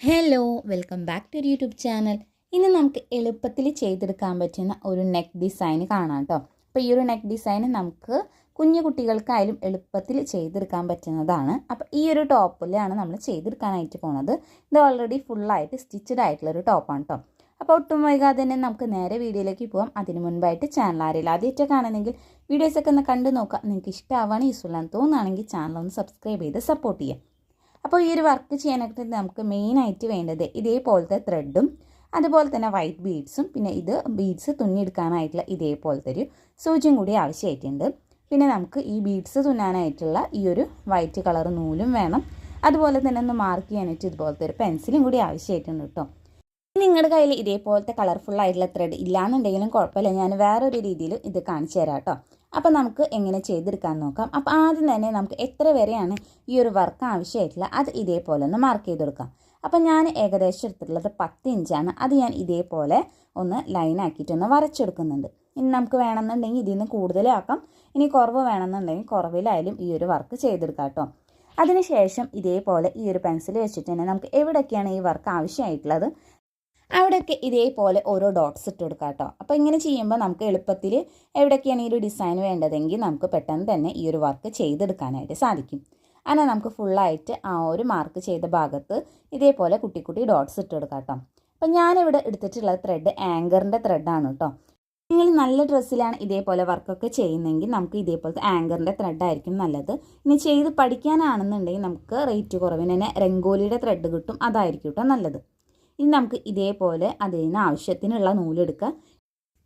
Hello welcome back to YouTube channel ഇന്ന് നമുക്ക് എളുപ്പത്തിൽ ചെയ്തെടുക്കാൻ പറ്റുന്ന ഒരു നെക്ക് ഡിസൈൻ കാണാം കേട്ടോ അപ്പോൾ ഈ ഒരു നെക്ക് ഡിസൈൻ നമുക്ക് കുഞ്ഞു കുട്ടികൾക്കായാലും എളുപ്പത്തിൽ ചെയ്തെടുക്കാൻ പറ്റുന്നതാണ്. അപ്പോൾ ഈ ഒരു ടോപ്പിലാണ് നമ്മൾ ചെയ്തെടുക്കാനായിട്ട് പോണത്. ഇത് ഓൾറെഡി ഫുള്ളായിട്ട് സ്റ്റിച്ചഡ് ആയിട്ടുള്ള ഒരു ടോപ്പാണ് കേട്ടോ അപ്പോൾ ഒട്ടും വൈകാതെ തന്നെ നമുക്ക് നേരെ വീഡിയോയിലേക്ക് പോകാം അതിന് മുൻപായിട്ട് ചാനൽ ആരെയില്ല ആദ്യമായിട്ട് കാണുന്നെങ്കിൽ വീഡിയോസൊക്കെ ഒന്ന് കണ്ടു നോക്കാം നിങ്ങൾക്ക് ഇഷ്ടമാവാണ് യൂസ്ഫുള്ളാണ് തോന്നുകയാണെങ്കിൽ ചാനൽ ഒന്ന് സബ്സ്ക്രൈബ് ചെയ്ത് സപ്പോർട്ട് ചെയ്യാം അപ്പോൾ ഈ ഒരു വർക്ക് ചെയ്യാനായിട്ട് നമുക്ക് മെയിനായിട്ട് വേണ്ടത് ഇതേപോലത്തെ ത്രെഡും അതുപോലെ തന്നെ വൈറ്റ് ബീഡ്സും പിന്നെ ഇത് ബീഡ്സ് തുന്നിയെടുക്കാനായിട്ടുള്ള ഇതേപോലത്തെ ഒരു സൂചിയും കൂടി ആവശ്യമായിട്ടുണ്ട്. പിന്നെ നമുക്ക് ഈ ബീഡ്സ് തുന്നാനായിട്ടുള്ള ഈ ഒരു വൈറ്റ് കളർ നൂലും വേണം. അതുപോലെ തന്നെ ഒന്ന് മാർക്ക് ചെയ്യാനായിട്ട് ഇതുപോലത്തെ ഒരു പെൻസിലും കൂടി ആവശ്യമായിട്ടുണ്ട് കേട്ടോ. നിങ്ങളുടെ കയ്യിൽ ഇതേപോലത്തെ കളർഫുൾ ആയിട്ടുള്ള ത്രെഡ് ഇല്ലാന്നുണ്ടെങ്കിലും കുഴപ്പമില്ല. ഞാൻ വേറൊരു രീതിയിൽ ഇത് കാണിച്ചു തരാം കേട്ടോ. അപ്പോൾ നമുക്ക് എങ്ങനെ ചെയ്തെടുക്കാൻ നോക്കാം. അപ്പോൾ ആദ്യം തന്നെ നമുക്ക് എത്ര വരെയാണ് ഈ ഒരു വർക്ക് ആവശ്യമായിട്ടുള്ള അത് ഇതേപോലെ ഒന്ന് മാർക്ക് ചെയ്ത് കൊടുക്കാം. അപ്പോൾ ഞാൻ ഏകദേശം എടുത്തിട്ടുള്ളത് പത്ത് ഇഞ്ചാണ് അത് ഞാൻ ഇതേപോലെ ഒന്ന് ലൈൻ ആക്കിയിട്ടൊന്ന് വരച്ചെടുക്കുന്നുണ്ട്. ഇനി നമുക്ക് വേണമെന്നുണ്ടെങ്കിൽ ഇതിൽ നിന്ന് കൂടുതലാക്കാം. ഇനി കുറവ് വേണമെന്നുണ്ടെങ്കിൽ കുറവിലായാലും ഈ ഒരു വർക്ക് ചെയ്തെടുക്കാം കേട്ടോ. അതിനുശേഷം ഇതേപോലെ ഈ ഒരു പെൻസിൽ വെച്ചിട്ട് തന്നെ നമുക്ക് എവിടെയൊക്കെയാണ് ഈ വർക്ക് ആവശ്യമായിട്ടുള്ളത് അവിടെയൊക്കെ ഇതേപോലെ ഓരോ ഡോട്ട്സ് ഇട്ട് കൊടുക്കാം കേട്ടോ. അപ്പോൾ ഇങ്ങനെ ചെയ്യുമ്പോൾ നമുക്ക് എളുപ്പത്തിൽ എവിടെയൊക്കെയാണ് ഈ ഒരു ഡിസൈൻ വേണ്ടതെങ്കിൽ നമുക്ക് പെട്ടെന്ന് തന്നെ ഈ ഒരു വർക്ക് ചെയ്തെടുക്കാനായിട്ട് സാധിക്കും. അങ്ങനെ നമുക്ക് ഫുള്ളായിട്ട് ആ ഒരു മാർക്ക് ചെയ്ത ഭാഗത്ത് ഇതേപോലെ കുട്ടി കുട്ടി ഡോട്ട്സ് ഇട്ട് കൊടുക്കാം കേട്ടോ. അപ്പം ഞാനിവിടെ എടുത്തിട്ടുള്ള ത്രെഡ് ആങ്കറിന്റെ ത്രെഡാണ് കേട്ടോ. നിങ്ങൾ നല്ല ഡ്രസ്സിലാണ് ഇതേപോലെ വർക്കൊക്കെ ചെയ്യുന്നതെങ്കിൽ നമുക്ക് ഇതേപോലത്തെ ആങ്കറിന്റെ ത്രെഡായിരിക്കും നല്ലത്. ഇനി ചെയ്ത് പഠിക്കാനാണെന്നുണ്ടെങ്കിൽ നമുക്ക് റേറ്റ് കുറവിന് തന്നെ രംഗോലിയുടെ ത്രെഡ് കിട്ടും. അതായിരിക്കും കേട്ടോ നല്ലത്. ഇനി നമുക്ക് ഇതേപോലെ അതിന് ആവശ്യത്തിനുള്ള നൂലെടുക്കുക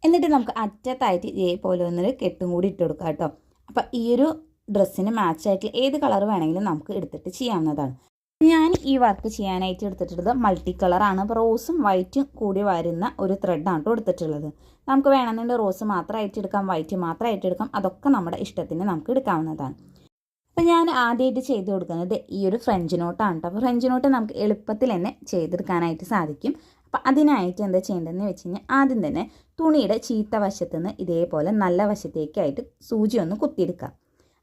എന്നിട്ട് നമുക്ക് അറ്റത്തായിട്ട് ഇതേപോലെ ഒന്നൊരു കെട്ടും കൂടി ഇട്ട് കൊടുക്കുക കേട്ടോ. അപ്പം ഈ ഒരു ഡ്രസ്സിന് മാച്ചായിട്ടുള്ള ഏത് കളർ വേണമെങ്കിലും നമുക്ക് എടുത്തിട്ട് ചെയ്യാവുന്നതാണ്. ഞാൻ ഈ വർക്ക് ചെയ്യാനായിട്ട് എടുത്തിട്ടുള്ളത് മൾട്ടി കളറാണ് അപ്പോൾ റോസും വൈറ്റും കൂടി വരുന്ന ഒരു ത്രെഡാണ് കേട്ടോ എടുത്തിട്ടുള്ളത്. നമുക്ക് വേണമെന്നുണ്ടെങ്കിൽ റോസ് മാത്രമായിട്ട് എടുക്കാം വൈറ്റ് മാത്രമായിട്ട് എടുക്കാം. അതൊക്കെ നമ്മുടെ ഇഷ്ടത്തിന് നമുക്ക് എടുക്കാവുന്നതാണ്. അപ്പോൾ ഞാൻ ആദ്യമായിട്ട് ചെയ്ത് കൊടുക്കുന്നത് ഈ ഒരു ഫ്രഞ്ച് നോട്ടാണ് കേട്ടോ. അപ്പോൾ ഫ്രഞ്ച് നോട്ട് നമുക്ക് എളുപ്പത്തിൽ തന്നെ ചെയ്തെടുക്കാനായിട്ട് സാധിക്കും. അപ്പോൾ അതിനായിട്ട് എന്താ ചെയ്യേണ്ടതെന്ന് വെച്ച് കഴിഞ്ഞാൽ ആദ്യം തന്നെ തുണിയുടെ ചീത്ത വശത്ത് നിന്ന് ഇതേപോലെ നല്ല വശത്തേക്കായിട്ട് സൂചി ഒന്ന് കുത്തിയെടുക്കാം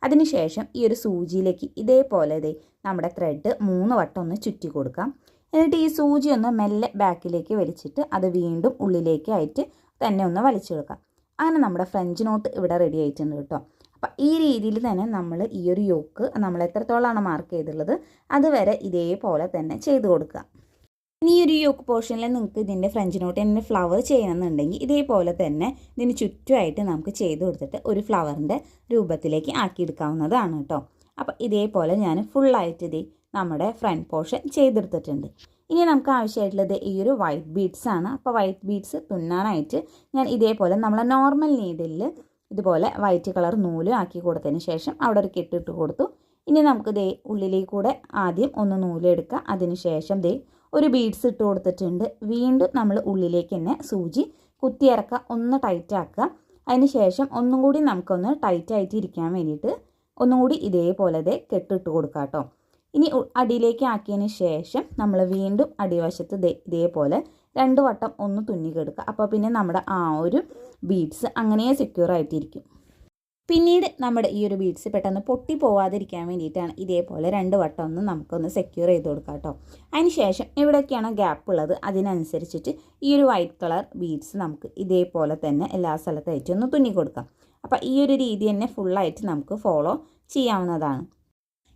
അതിനുശേഷം ഈ ഒരു സൂചിയിലേക്ക് ഇതേപോലെ ഇതേ നമ്മുടെ ത്രെഡ് മൂന്ന് വട്ടം ഒന്ന് ചുറ്റി കൊടുക്കാം. എന്നിട്ട് ഈ സൂചി ഒന്ന് മെല്ലെ ബാക്കിലേക്ക് വലിച്ചിട്ട് അത് വീണ്ടും ഉള്ളിലേക്കായിട്ട് തന്നെ ഒന്ന് വലിച്ചെടുക്കാം. അങ്ങനെ നമ്മുടെ ഫ്രഞ്ച് നോട്ട് ഇവിടെ റെഡി ആയിട്ടുണ്ട് കേട്ടോ. അപ്പം ഈ രീതിയിൽ തന്നെ നമ്മൾ ഈ ഒരു യോക്ക് നമ്മൾ എത്രത്തോളമാണ് മാർക്ക് ചെയ്തുള്ളത് അതുവരെ ഇതേപോലെ തന്നെ ചെയ്ത് കൊടുക്കുക. ഇനി ഈ ഒരു യോക്ക് പോർഷനിൽ നിങ്ങൾക്ക് ഇതിന്റെ ഫ്രഞ്ച് നോട്ട് തന്നെ ഫ്ലവർ ചെയ്യണമെന്നുണ്ടെങ്കിൽ ഇതേപോലെ തന്നെ ഇതിന് ചുറ്റുമായിട്ട് നമുക്ക് ചെയ്ത് കൊടുത്തിട്ട് ഒരു ഫ്ലവറിന്റെ രൂപത്തിലേക്ക് ആക്കിയെടുക്കാവുന്നതാണ് കേട്ടോ അപ്പോൾ ഇതേപോലെ ഞാൻ ഫുള്ളായിട്ട് ഇത് നമ്മുടെ ഫ്രണ്ട് പോർഷൻ ചെയ്തെടുത്തിട്ടുണ്ട്. ഇനി നമുക്ക് ആവശ്യമായിട്ടുള്ളത് ഈ ഒരു വൈറ്റ് ബീഡ്സ് ആണ്. അപ്പോൾ വൈറ്റ് ബീഡ്സ് തുന്നാനായിട്ട് ഞാൻ ഇതേപോലെ നമ്മളെ നോർമൽ നീഡിൽ ഇതുപോലെ വൈറ്റ് കളർ നൂൽ ആക്കി കൊടുത്തതിന് ശേഷം അവിടെ ഒരു കെട്ടിട്ട് കൊടുത്തു. ഇനി നമുക്ക് ദേ ഉള്ളിലേക്ക് കൂടെ ആദ്യം ഒന്ന് നൂലെടുക്കുക അതിന് ശേഷം ദേ ഒരു ബീഡ്സ് ഇട്ട് കൊടുത്തിട്ടുണ്ട്. വീണ്ടും നമ്മൾ ഉള്ളിലേക്ക് തന്നെ സൂചി കുത്തിയിറക്കുക ഒന്ന് ടൈറ്റ് ആക്കുക. അതിന് ശേഷം ഒന്നും കൂടി നമുക്കൊന്ന് ടൈറ്റ് ആയിട്ട് ഇരിക്കാൻ വേണ്ടിയിട്ട് ഒന്നും കൂടി ഇതേപോലെ ദേ കെട്ടിട്ട് കൊടുക്കുക കേട്ടോ. ഇനി അടിയിലേക്ക് ആക്കിയതിന് ശേഷം നമ്മൾ വീണ്ടും അടിവശത്ത് ഇതേപോലെ രണ്ട് വട്ടം ഒന്ന് തുന്നി കെടുക്കുക. അപ്പോൾ പിന്നെ നമ്മുടെ ആ ഒരു ബീഡ്സ് അങ്ങനെ സെക്യൂർ ആയിട്ടിരിക്കും. പിന്നീട് നമ്മുടെ ഈ ഒരു ബീഡ്സ് പെട്ടെന്ന് പൊട്ടി പോവാതിരിക്കാൻ വേണ്ടിയിട്ടാണ് ഇതേപോലെ രണ്ട് വട്ടം ഒന്ന് നമുക്കൊന്ന് സെക്യൂർ ചെയ്ത് കൊടുക്കാം കേട്ടോ അതിന് ശേഷം എവിടെയൊക്കെയാണോ ഗ്യാപ്പ് ഉള്ളത് അതിനനുസരിച്ചിട്ട് ഈ ഒരു വൈറ്റ് കളർ ബീഡ്സ് നമുക്ക് ഇതേപോലെ തന്നെ എല്ലാ സ്ഥലത്തായിട്ട് ഒന്ന് തുന്നി കൊടുക്കാം. അപ്പോൾ ഈ ഒരു രീതി തന്നെ ഫുള്ളായിട്ട് നമുക്ക് ഫോളോ ചെയ്യാവുന്നതാണ്.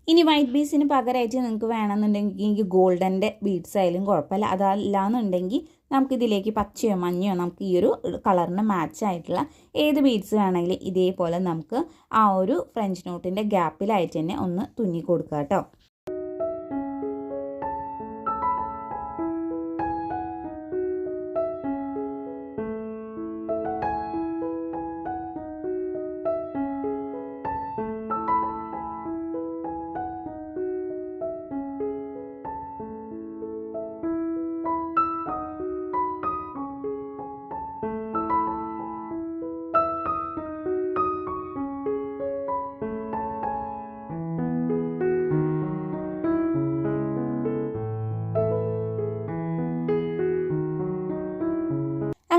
ഇനി വൈറ്റ് ബീസിന് പകരമായിട്ട് നിങ്ങൾക്ക് വേണമെന്നുണ്ടെങ്കിൽ ഗോൾഡന്റെ ബീഡ്സ് ആയാലും കുഴപ്പമില്ല. അതല്ലാന്നുണ്ടെങ്കിൽ നമുക്കിതിലേക്ക് പച്ചയോ മഞ്ഞയോ നമുക്ക് ഈ ഒരു കളറിന് മാച്ച് ആയിട്ടുള്ള ഏത് ബീഡ്സ് വേണമെങ്കിലും ഇതേപോലെ നമുക്ക് ആ ഒരു ഫ്രഞ്ച് നോട്ടിന്റെ ഗ്യാപ്പിലായിട്ട് തന്നെ ഒന്ന് തുന്നി കൊടുക്കുക കേട്ടോ.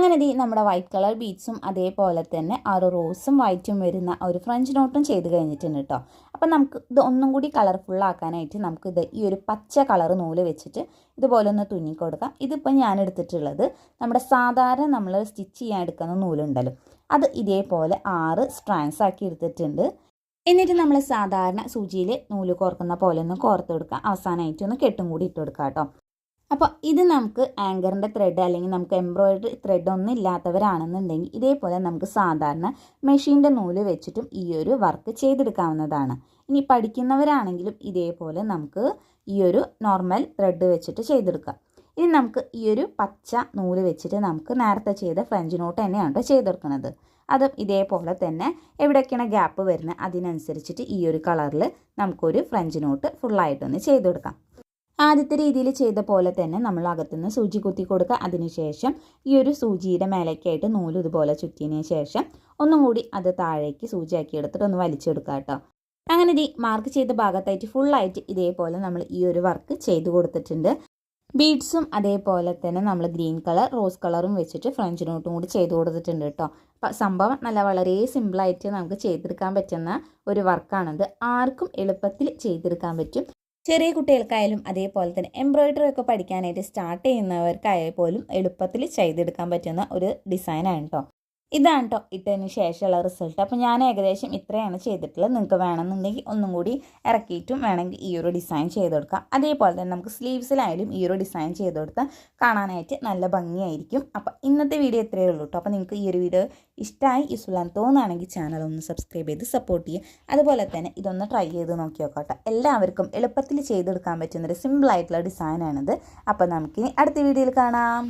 അങ്ങനെ ദീ നമ്മുടെ വൈറ്റ് കളർ ബീഡ്സും അതേപോലെ തന്നെ ആറ് റോസും വൈറ്റും വരുന്ന ഒരു ഫ്രഞ്ച് നോട്ടും ചെയ്ത് കഴിഞ്ഞിട്ടുണ്ട് കേട്ടോ അപ്പം നമുക്ക് ഇത് ഒന്നും കൂടി കളർഫുള്ളാക്കാനായിട്ട് ആക്കാനായിട്ട് നമുക്ക് ഇത് ഈ ഒരു പച്ച കളർ നൂൽ വെച്ചിട്ട് ഇതുപോലെ ഒന്ന് തുന്നി ഇതിപ്പോൾ ഞാൻ എടുത്തിട്ടുള്ളത് നമ്മുടെ സാധാരണ നമ്മൾ സ്റ്റിച്ച് ചെയ്യാൻ എടുക്കുന്ന നൂലുണ്ടല്ലോ. അത് ഇതേപോലെ ആറ് സ്ട്രാങ്സ് ആക്കി എടുത്തിട്ടുണ്ട്. എന്നിട്ട് നമ്മൾ സാധാരണ സൂചിയിൽ നൂൽ കോർക്കുന്ന പോലെ ഒന്ന് കോർത്ത് കൊടുക്കുക അവസാനമായിട്ട് ഒന്ന് കെട്ടും കൂടി ഇട്ട് കേട്ടോ അപ്പോൾ ഇത് നമുക്ക് ആങ്കറിന്റെ ത്രെഡ് അല്ലെങ്കിൽ നമുക്ക് എംബ്രോയിഡറി ത്രെഡ് ഒന്നും ഇല്ലാത്തവരാണെന്നുണ്ടെങ്കിൽ ഇതേപോലെ നമുക്ക് സാധാരണ മെഷീന്റെ നൂൽ വെച്ചിട്ടും ഈ ഒരു വർക്ക് ചെയ്തെടുക്കാവുന്നതാണ്. ഇനി പഠിക്കുന്നവരാണെങ്കിലും ഇതേപോലെ നമുക്ക് ഈ ഒരു നോർമൽ ത്രെഡ് വെച്ചിട്ട് ചെയ്തെടുക്കാം. ഇനി നമുക്ക് ഈ ഒരു പച്ച നൂൽ വെച്ചിട്ട് നമുക്ക് നേരത്തെ ചെയ്ത ഫ്രഞ്ച് നോട്ട് തന്നെയാണ് ചെയ്തെടുക്കുന്നത് അതും ഇതേപോലെ തന്നെ എവിടെയൊക്കെയാണ് ഗ്യാപ്പ് വരുന്നത് അതിനനുസരിച്ചിട്ട് ഈ ഒരു കളറിൽ നമുക്കൊരു ഫ്രഞ്ച് നോട്ട് ഫുള്ളായിട്ടൊന്ന് ചെയ്തെടുക്കാം. ആദ്യത്തെ രീതിയിൽ ചെയ്ത പോലെ തന്നെ നമ്മൾ അകത്തുനിന്ന് സൂചി കുത്തി കൊടുക്കുക. അതിനുശേഷം ഈ ഒരു സൂചിയുടെ മേലേക്കായിട്ട് നൂൽ ഇതുപോലെ ചുറ്റിയതിന് ശേഷം ഒന്നും കൂടി അത് താഴേക്ക് സൂചിയാക്കി എടുത്തിട്ട് ഒന്ന് വലിച്ചെടുക്കുക കേട്ടോ. അങ്ങനെ ഇത് മാർക്ക് ചെയ്ത ഭാഗത്തായിട്ട് ഫുള്ളായിട്ട് ഇതേപോലെ നമ്മൾ ഈ ഒരു വർക്ക് ചെയ്ത് കൊടുത്തിട്ടുണ്ട്. ബീഡ്സും അതേപോലെ തന്നെ നമ്മൾ ഗ്രീൻ കളർ റോസ് കളറും വെച്ചിട്ട് ഫ്രഞ്ച് കൂടി ചെയ്ത് കൊടുത്തിട്ടുണ്ട് കേട്ടോ. അപ്പം സംഭവം നല്ല വളരെ സിമ്പിളായിട്ട് നമുക്ക് ചെയ്തെടുക്കാൻ പറ്റുന്ന ഒരു വർക്കാണത് ആർക്കും എളുപ്പത്തിൽ ചെയ്തെടുക്കാൻ പറ്റും. ചെറിയ കുട്ടികൾക്കായാലും അതേപോലെ തന്നെ എംബ്രോയിഡറി ഒക്കെ പഠിക്കാനായിട്ട് സ്റ്റാർട്ട് ചെയ്യുന്നവർക്കായാൽ പോലും എളുപ്പത്തിൽ ചെയ്തെടുക്കാൻ പറ്റുന്ന ഒരു ഡിസൈനാണ് കേട്ടോ ഇതാണ് കേട്ടോ ഇട്ടതിന് ശേഷമുള്ള റിസൾട്ട് അപ്പോൾ ഞാൻ ഏകദേശം ഇത്രയാണ് ചെയ്തിട്ടുള്ളത്. നിങ്ങൾക്ക് വേണമെന്നുണ്ടെങ്കിൽ ഒന്നും കൂടി ഇറക്കിയിട്ടും വേണമെങ്കിൽ ഈ ഒരു ഡിസൈൻ ചെയ്ത് കൊടുക്കാം. അതേപോലെ തന്നെ നമുക്ക് സ്ലീവ്സിലായാലും ഈ ഒരു ഡിസൈൻ ചെയ്ത് കൊടുത്താൽ കാണാനായിട്ട് നല്ല ഭംഗിയായിരിക്കും. അപ്പോൾ ഇന്നത്തെ വീഡിയോ ഇത്രയേ ഉള്ളൂ കേട്ടോ അപ്പോൾ നിങ്ങൾക്ക് ഈ ഒരു വീഡിയോ ഇഷ്ടമായി യൂസ്ഫുൾ തോന്നുകയാണെങ്കിൽ ചാനൽ ഒന്ന് സബ്സ്ക്രൈബ് ചെയ്ത് സപ്പോർട്ട് ചെയ്യുക. അതുപോലെ തന്നെ ഇതൊന്ന് ട്രൈ ചെയ്ത് നോക്കി നോക്കട്ടെ എല്ലാവർക്കും എളുപ്പത്തിൽ ചെയ്തെടുക്കാൻ പറ്റുന്നൊരു സിമ്പിളായിട്ടുള്ള ഡിസൈനാണിത് അപ്പോൾ നമുക്കിനി അടുത്ത വീഡിയോയിൽ കാണാം.